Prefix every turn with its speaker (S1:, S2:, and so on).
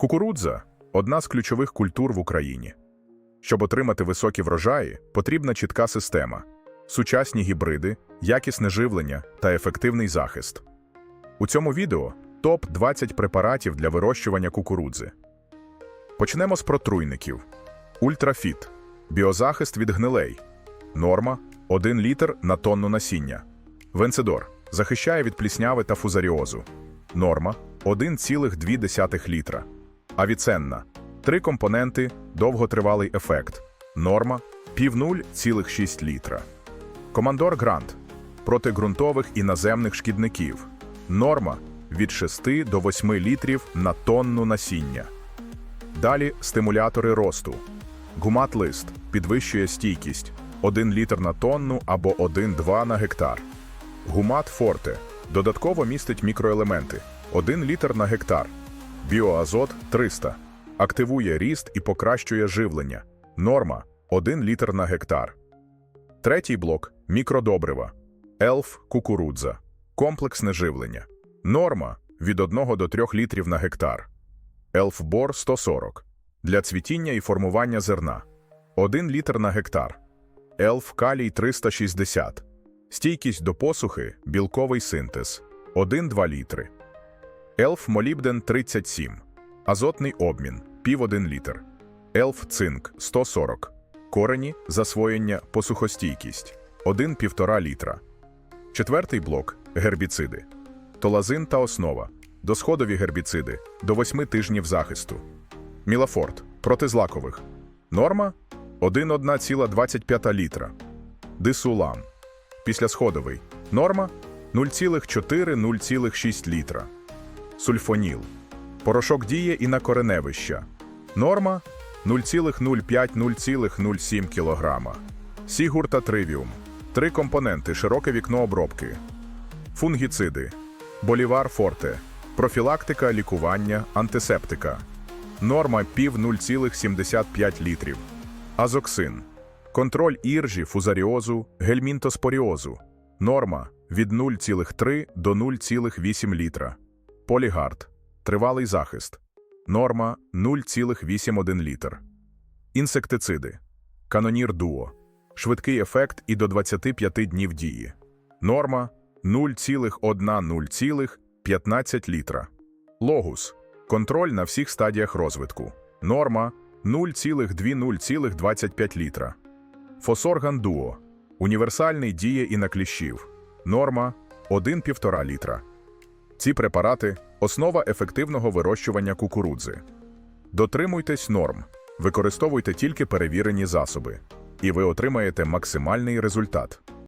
S1: Кукурудза одна з ключових культур в Україні. Щоб отримати високі врожаї, потрібна чітка система, сучасні гібриди, якісне живлення та ефективний захист. У цьому відео топ-20 препаратів для вирощування кукурудзи. Почнемо з протруйників. Ультрафіт біозахист від гнилей. Норма 1 літр на тонну насіння. Венцидор захищає від плісняви та фузаріозу. Норма 1,2 літра. Авіценна три компоненти, довготривалий ефект. Норма пів 0,6 літра. Командор Грант проти ґрунтових і наземних шкідників. Норма від 6 до 8 літрів на тонну насіння. Далі стимулятори росту. Гумат-лист підвищує стійкість 1 літр на тонну або 1,2 на гектар. Гумат Форте додатково містить мікроелементи 1 літр на гектар. Біоазот 300 активує ріст і покращує живлення. Норма 1 літр на гектар. Третій блок мікродобрива. Елф кукурудза. Комплексне живлення. Норма від 1 до 3 літрів на гектар. Елфбор 140 для цвітіння і формування зерна. 1 літр на гектар. Елф калій 360. Стійкість до посухи, білковий синтез 1-2 літри. Елф молібден 37. Азотний обмін пів 1 літр. Елф цинк 140. Корені засвоєння посухостійкість 1-1,5 літра. Четвертий блок гербіциди. Толазин та основа. Досходові гербіциди до 8 тижнів захисту. Мілафорт проти злакових. Норма 1,1,25 літра. Дисулам. Післясходовий. Норма 0,4-0,6 літра. Сульфоніл. Порошок діє і на кореневища. Норма 0,05-0,07 кг. Сігур та тривіум. Три компоненти, широке вікно обробки. Фунгіциди. Болівар форте. Профілактика, лікування, антисептика. Норма пів 0,75 літрів. Азоксин. Контроль іржі, фузаріозу, гельмінтоспоріозу. Норма від 0,3 до 0,8 літра. Полігард. Тривалий захист. Норма 0,81 літр. Інсектициди. Канонір дуо. Швидкий ефект і до 25 днів дії. Норма 0,1-0,15 літра. Логус. Контроль на всіх стадіях розвитку. Норма 0,2-0,25 літра. Фосорган дуо. Універсальний діє і на кліщів. Норма 1,5 літра. Ці препарати основа ефективного вирощування кукурудзи. Дотримуйтесь норм, використовуйте тільки перевірені засоби, і ви отримаєте максимальний результат.